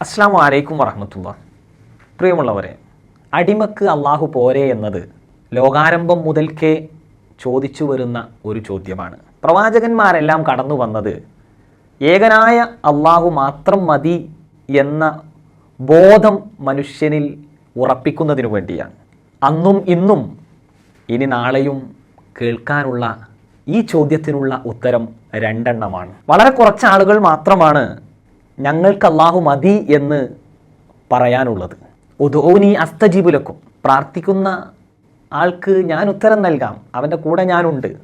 അസ്സാം വലൈക്കും വറഹമത്തുള്ള. പ്രിയമുള്ളവരെ അടിമക്ക് അള്ളാഹു പോരെ എന്നത് ലോകാരംഭം മുതൽക്കേ ചോദിച്ചു വരുന്ന ഒരു ചോദ്യമാണ്. പ്രവാചകന്മാരെല്ലാം കടന്നു വന്നത് ഏകനായ അള്ളാഹു മാത്രം മതി എന്ന ബോധം മനുഷ്യനിൽ ഉറപ്പിക്കുന്നതിനു വേണ്ടിയാണ്. അന്നും ഇന്നും ഇനി നാളെയും കേൾക്കാനുള്ള ഈ ചോദ്യത്തിനുള്ള ഉത്തരം രണ്ടെണ്ണമാണ്. വളരെ കുറച്ച് ആളുകൾ മാത്രമാണ് ഞങ്ങൾക്ക് അള്ളാഹു മതി എന്ന് പറയാനുള്ളത്. ഉദോനി അസ്തജീബുലക്കും പ്രാർത്ഥിക്കുന്ന ആൾക്ക് ഞാൻ ഉത്തരം നൽകാം. അവന്റെ കൂടെ ഞാനുണ്ട്.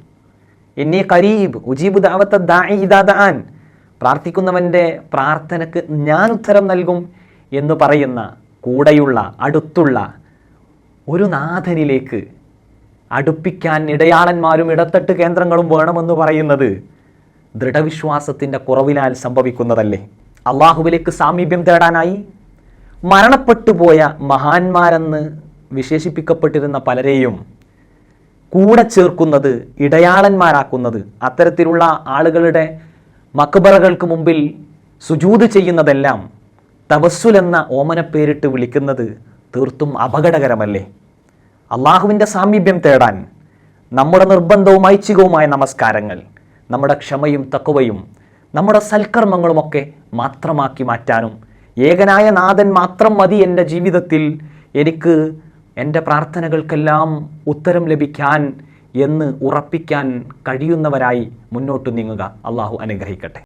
എന്നെ കരീബ് ഉജീബു ദാവത്ത ദാൻ. പ്രാർത്ഥിക്കുന്നവന്റെ പ്രാർത്ഥനക്ക് ഞാൻ ഉത്തരം നൽകും എന്ന് പറയുന്ന കൂടെയുള്ള അടുത്തുള്ള ഒരു നാഥനിലേക്ക് അടുപ്പിക്കാൻ ഇടയാളന്മാരും ഇടത്തട്ട് കേന്ദ്രങ്ങളും വേണമെന്ന് പറയുന്നത് ദൃഢവിശ്വാസത്തിന്റെ കുറവിനാൽ സംഭവിക്കുന്നതല്ലേ? അള്ളാഹുവിലേക്ക് സാമീപ്യം തേടാനായി മരണപ്പെട്ടുപോയ മഹാന്മാരെന്ന് വിശേഷിപ്പിക്കപ്പെട്ടിരുന്ന പലരെയും കൂടെ ചേർക്കുന്നത് ഇടയാളന്മാരാക്കുന്നത് അത്തരത്തിലുള്ള ആളുകളുടെ മക്ബറകൾക്ക് മുമ്പിൽ സുജൂത് ചെയ്യുന്നതെല്ലാം തവസ്സുൽ എന്ന ഓമന പേരിട്ട് വിളിക്കുന്നത് തീർത്തും അപകടകരമല്ലേ? അള്ളാഹുവിന്റെ സാമീപ്യം തേടാൻ നമ്മുടെ നിർബന്ധവും ഐച്ഛികവുമായ നമസ്കാരങ്ങൾ നമ്മുടെ ക്ഷമയും തക്കുവയും നമ്മുടെ സൽക്കർമ്മങ്ങളുമൊക്കെ മാത്രമാക്കി മാറ്റാനും. ഏകനായ നാഥൻ മാത്രം മതി എന്റെ ജീവിതത്തിൽ. എനിക്ക് എന്റെ പ്രാർത്ഥനകൾക്കെല്ലാം ഉത്തരം ലഭിക്കാൻ എന്ന് ഉറപ്പിക്കാൻ കഴിയുന്നവരായി മുന്നോട്ട് നീങ്ങുക. അള്ളാഹു അനുഗ്രഹിക്കട്ടെ.